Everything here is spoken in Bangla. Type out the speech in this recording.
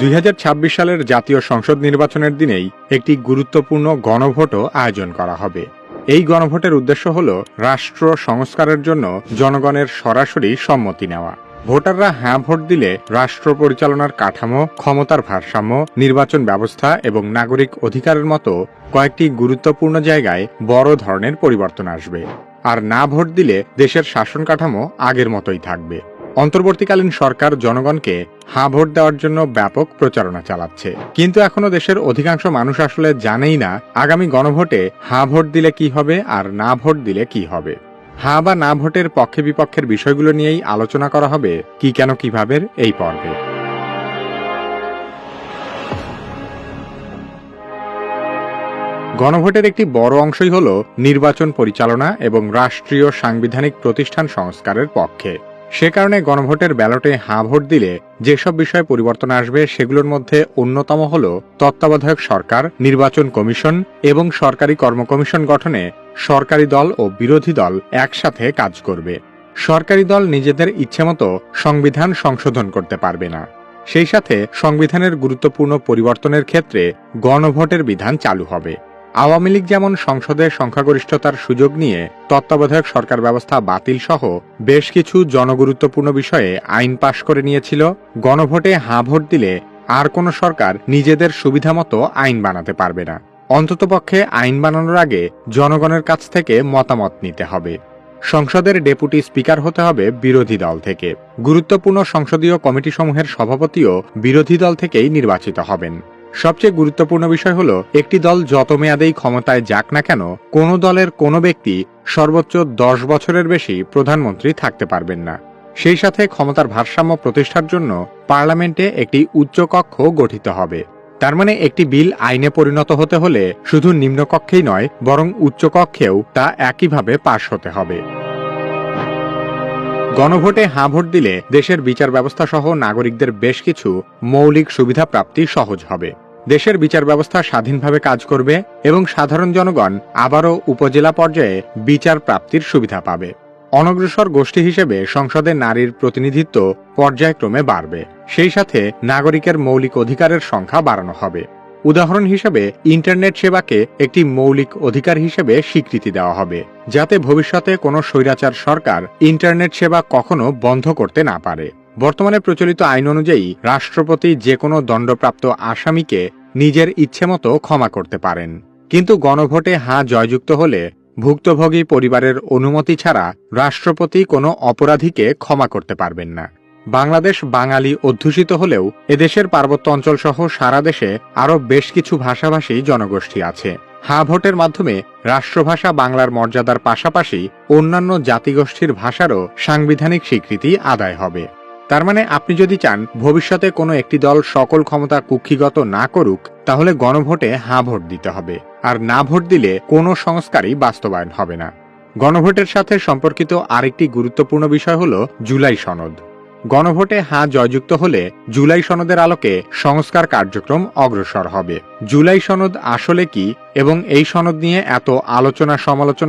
দুই হাজার ছাব্বিশ সালের জাতীয় সংসদ নির্বাচনের দিনেই একটি গুরুত্বপূর্ণ গণভোটও আয়োজন করা হবে। এই গণভোটের উদ্দেশ্য হল রাষ্ট্র সংস্কারের জন্য জনগণের সরাসরি সম্মতি নেওয়া। ভোটাররা হ্যাঁ ভোট দিলে রাষ্ট্র পরিচালনার কাঠামো, ক্ষমতার ভারসাম্য, নির্বাচন ব্যবস্থা এবং নাগরিক অধিকারের মতো কয়েকটি গুরুত্বপূর্ণ জায়গায় বড় ধরনের পরিবর্তন আসবে। আর না ভোট দিলে দেশের শাসন কাঠামো আগের মতোই থাকবে। অন্তর্বর্তীকালীন সরকার জনগণকে হাঁ ভোট দেওয়ার জন্য ব্যাপক প্রচারণা চালাচ্ছে। কিন্তু এখনও দেশের অধিকাংশ মানুষ আসলে জানেই না, আগামী গণভোটে হাঁ ভোট দিলে কি হবে আর না ভোট দিলে কি হবে। হাঁ বা না ভোটের পক্ষে বিপক্ষের বিষয়গুলো নিয়েই আলোচনা করা হবে কি কেন কীভাবে এই পর্বে। গণভোটের একটি বড় অংশই হল নির্বাচন পরিচালনা এবং রাষ্ট্রীয় সাংবিধানিক প্রতিষ্ঠান সংস্কারের পক্ষে। সে কারণে গণভোটের ব্যালটে হাঁ ভোট দিলে যেসব বিষয়ে পরিবর্তন আসবে সেগুলোর মধ্যে অন্যতম হল তত্ত্বাবধায়ক সরকার, নির্বাচন কমিশন এবং সরকারি কর্মকমিশন গঠনে সরকারি দল ও বিরোধী দল একসাথে কাজ করবে। সরকারি দল নিজেদের ইচ্ছেমতো সংবিধান সংশোধন করতে পারবে না। সেই সাথে সংবিধানের গুরুত্বপূর্ণ পরিবর্তনের ক্ষেত্রে গণভোটের বিধান চালু হবে। আওয়ামী লীগ যেমন সংসদে সংখ্যাগরিষ্ঠতার সুযোগ নিয়ে তত্ত্বাবধায়ক সরকার ব্যবস্থা বাতিল সহ বেশ কিছু জনগুরুত্বপূর্ণ বিষয়ে আইন পাশ করে নিয়েছিল, গণভোটে হাঁ ভোট দিলে আর কোনো সরকার নিজেদের সুবিধামতো আইন বানাতে পারবে না। অন্ততপক্ষে আইন বানানোর আগে জনগণের কাছ থেকে মতামত নিতে হবে। সংসদের ডেপুটি স্পিকার হতে হবে বিরোধী দল থেকে। গুরুত্বপূর্ণ সংসদীয় কমিটিসমূহের সভাপতিও বিরোধী দল থেকেই নির্বাচিত হবেন। সবচেয়ে গুরুত্বপূর্ণ বিষয় হল, একটি দল যত মেয়াদেই ক্ষমতায় যাক না কেন, কোনো দলের কোনো ব্যক্তি সর্বোচ্চ দশ বছরের বেশি প্রধানমন্ত্রী থাকতে পারবেন না। সেই সাথে ক্ষমতার ভারসাম্য প্রতিষ্ঠার জন্য পার্লামেন্টে একটি উচ্চকক্ষ গঠিত হবে। তার মানে একটি বিল আইনে পরিণত হতে হলে শুধু নিম্নকক্ষেই নয়, বরং উচ্চকক্ষেও তা একইভাবে পাশ হতে হবে। গণভোটে হাঁ ভোট দিলে দেশের বিচার ব্যবস্থা সহ নাগরিকদের বেশ কিছু মৌলিক সুবিধা প্রাপ্তি সহজ হবে। দেশের বিচার ব্যবস্থা স্বাধীনভাবে কাজ করবে এবং সাধারণ জনগণ আবারও উপজেলা পর্যায়ে বিচার প্রাপ্তির সুবিধা পাবে। অনগ্রসর গোষ্ঠী হিসেবে সংসদে নারীর প্রতিনিধিত্ব পর্যায়ক্রমে বাড়বে। সেই সাথে নাগরিকের মৌলিক অধিকারের সংখ্যা বাড়ানো হবে। উদাহরণ হিসেবে ইন্টারনেট সেবাকে একটি মৌলিক অধিকার হিসেবে স্বীকৃতি দেওয়া হবে, যাতে ভবিষ্যতে কোনো স্বৈরাচার সরকার ইন্টারনেট সেবা কখনো বন্ধ করতে না পারে। বর্তমানে প্রচলিত আইন অনুযায়ী রাষ্ট্রপতি যে কোনো দণ্ডপ্রাপ্ত আসামিকে নিজের ইচ্ছেমতো ক্ষমা করতে পারেন। কিন্তু গণভোটে হাঁ জয়যুক্ত হলে ভুক্তভোগী পরিবারের অনুমতি ছাড়া রাষ্ট্রপতি কোনো অপরাধীকে ক্ষমা করতে পারবেন না। বাংলাদেশ বাঙালি অধ্যুষিত হলেও এদেশের পার্বত্য অঞ্চল সহ সারা দেশে আরও বেশ কিছু ভাষাভাষী জনগোষ্ঠী আছে। হা ভোটের মাধ্যমে রাষ্ট্রভাষা বাংলার মর্যাদার পাশাপাশি অন্যান্য জাতিগোষ্ঠীর ভাষারও সাংবিধানিক স্বীকৃতি আদায় হবে। তার মানে আপনি যদি চান ভবিষ্যতে কোনো একটি দল সকল ক্ষমতা কুক্ষিগত না করুক, তাহলে গণভোটে হাঁ ভোট দিতে হবে, আর না ভোট দিলে কোনো সংস্কারই বাস্তবায়ন হবে না। গণভোটের সাথে সম্পর্কিত আরেকটি গুরুত্বপূর্ণ বিষয় হল জুলাই সনদ। গণভোটে হাঁ জয়যুক্ত হলে জুলাই সনদের আলোকে সংস্কার কার্যক্রম অগ্রসর হবে। জুলাই সনদ আসলে কি এবং এই সনদ নিয়ে এত আলোচনা সমালোচনা